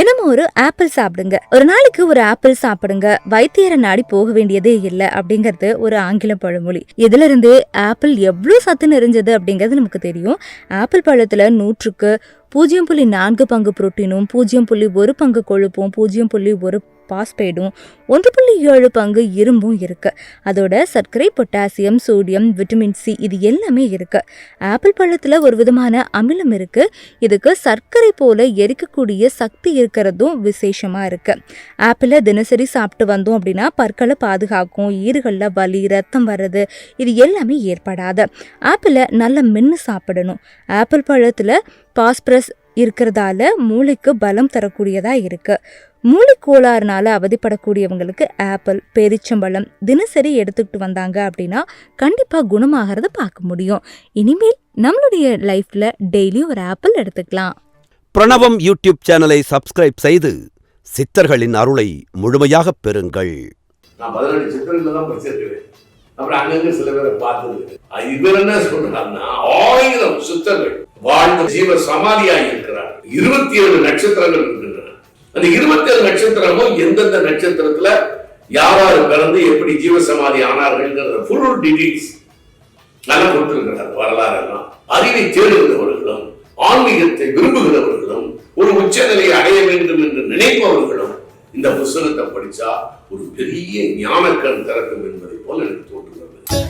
தினமும் ஒரு ஆப்பிள் சாப்பிடுங்க. ஒரு நாளைக்கு ஒரு ஆப்பிள் சாப்பிடுங்க. வைத்தியரை நாடி போக வேண்டியதே இல்லை அப்படிங்கிறது ஒரு ஆங்கில பழமொழி. இதுல இருந்து ஆப்பிள் எவ்வளவு சத்து நிறைஞ்சது அப்படிங்கிறது நமக்கு தெரியும். ஆப்பிள் பழத்துல நூற்றுக்கு பூஜ்ஜியம் புள்ளி நான்கு பங்கு புரோட்டீனும் பூஜ்ஜியம் புள்ளி ஒரு பங்கு கொழுப்பும் பூஜ்ஜியம் புள்ளி ஒரு பாஸ்பேடும் ஒன்று புள்ளி ஏழு பங்கு இரும்பும் இருக்கு. அதோட சர்க்கரை பொட்டாசியம் சோடியம் விட்டமின் சி இது எல்லாமே இருக்கு. ஆப்பிள் பழத்தில் ஒரு விதமான அமிலம் இருக்கு. இதுக்கு சர்க்கரை போல எரிக்கக்கூடிய சக்தி இருக்கிறதும் விசேஷமா இருக்கு. ஆப்பிளை தினசரி சாப்பிட்டு வந்தோம் அப்படின்னா பற்களை பாதுகாக்கும் ஈறுகளில் வலி ரத்தம் வர்றது இது எல்லாமே ஏற்படாது. ஆப்பிளை நல்லா மென்று சாப்பிடணும். ஆப்பிள் பழத்தில் பாஸ்பரஸ் இருக்கிறதால மூளைக்கு பலம் தரக்கூடியதா இருக்கு. மூளைக்கோளாறுனால அவதிப்படக்கூடியவங்களுக்கு ஆப்பிள் பேரிச்சம்பழம் தினசரி எடுத்துக்கிட்டு வந்தாங்க அப்படின்னா கண்டிப்பாக குணமாகறத பார்க்க முடியும். இனிமேல் நம்மளுடைய லைஃப்ல டெய்லி ஒரு ஆப்பிள் எடுத்துக்கலாம். பிரணவம் யூடியூப் சேனலை சப்ஸ்கிரைப் செய்து சித்தர்களின் அருளை முழுமையாகப் பெறுங்கள். நான் பதினெட்டு சித்திரங்கள் தான் படிச்சிருக்கிறேன். அப்புறம் அங்கங்க சில பேரை பார்த்தது இவர் என்ன சொல்றாருன்னா ஆயிரம் சித்தர்கள் வாழ்ந்த ஜீவ சமாதியாக இருக்கிறார். இருபத்தி ஏழு நட்சத்திரங்கள் இருக்கின்றன. அந்த இருபத்தி ஏழு நட்சத்திரமும் எந்தெந்த நட்சத்திரத்துல யாராரு பிறந்து எப்படி ஜீவ சமாதி ஆனார்கள் ஃபுல் டீடைல்ஸ் நல்லா கொடுத்திருக்கிறார் வரலாறு எல்லாம் அறிவை தேடுகிறவர்களும் ஆன்மீகத்தை விரும்புகிறவர்களும் ஒரு உச்சநிலையை அடைய வேண்டும் என்று நினைப்பவர்களும் இந்த புஸ்தகத்தை படிச்சா ஒரு பெரிய ஞானக்கண் திறக்கும் என்பதை போல எனக்கு தோன்றுகிறது.